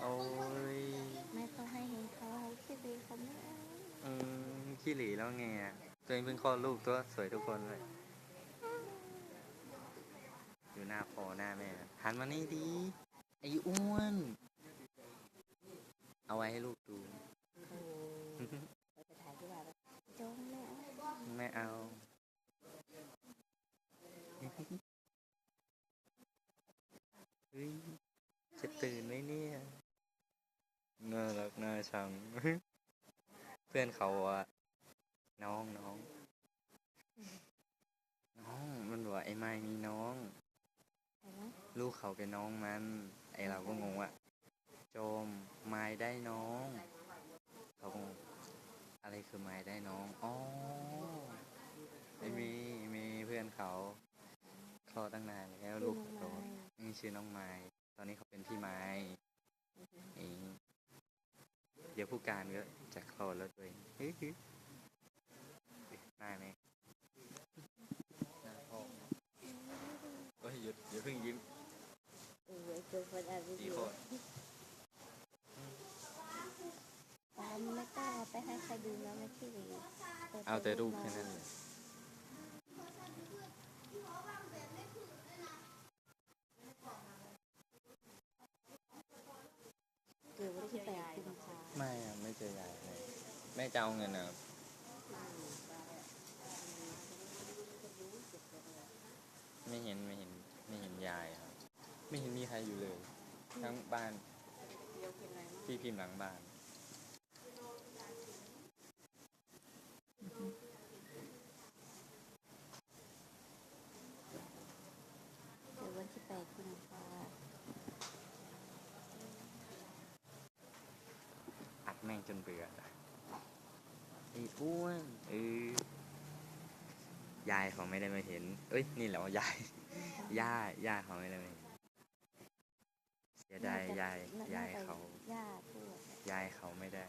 โอ้ยไม่ต้องให้เห็นเขาเขาคิดดีเขาไม่เอาอืมขี้หลีแล้วไงอะตัวเองเพิ่งคลอดลูกตัวสวยทุกคนเลยอยู่หน้าพ่อหน้าแม่หันมานี่ดีไอ้อ้วน เอาไว้ให้ลูกดู โอ้เราจะถ่ายที่ว่าจงไม่เอาไม่เอา เฮ้ยจะตื่นไหมเนี่ยน่า รักน่าชังเพื่อนเขาอกว่าน้องน้อง น้องมันบอกว่าไอ้ไม้มีน้อง ลูกเขาเป็นน้องมัน ไอเราก็งงว่าโจมไม้ได้น้อง เขางงอะไรคือไม้ได้น้องอ๋อไอมีมีเพื่อนเขาคลอดตั้งนานแล้วลูกพี่โตน้องไม้นี่ชื่อน้องไม้ตอนนี้เขาเป็นพี่ไม้ ดี๋ยวผู้การก็จะคลอดแล้วตัวเองฮึฮึหน้าไหมหน้าพ่อโอ้ยหยุดอย่าเพิ่งยิ้มเออไอ้ตัวคนอ่านวิดีดีโคโอตรตามไม่กล้าไปให้ใครดูแล้วไม่ขี้ดีเอาแต่รูปแค่นั้นเลย เจอยายเลยแม่จะเอาเงินนะไม่เห็นไม่เห็นไม่เห็นยายครับ ไม่เห็นมีใครอยู่เลย ทั้งบ้านที่พิมพ์หลังบ้าน เกิดวันที่แปดกุมภา อัด แม่งจนเบื่อไอ้อ้วนเออยายเขาไม่ได้มาเห็น เอ้ย นี่แหละว่ายาย ย่า ย่าเขาไม่ได้มาเห็นเสียดายยายน่ยายจะเขา ย่าทวด ยายเขาไม่ได้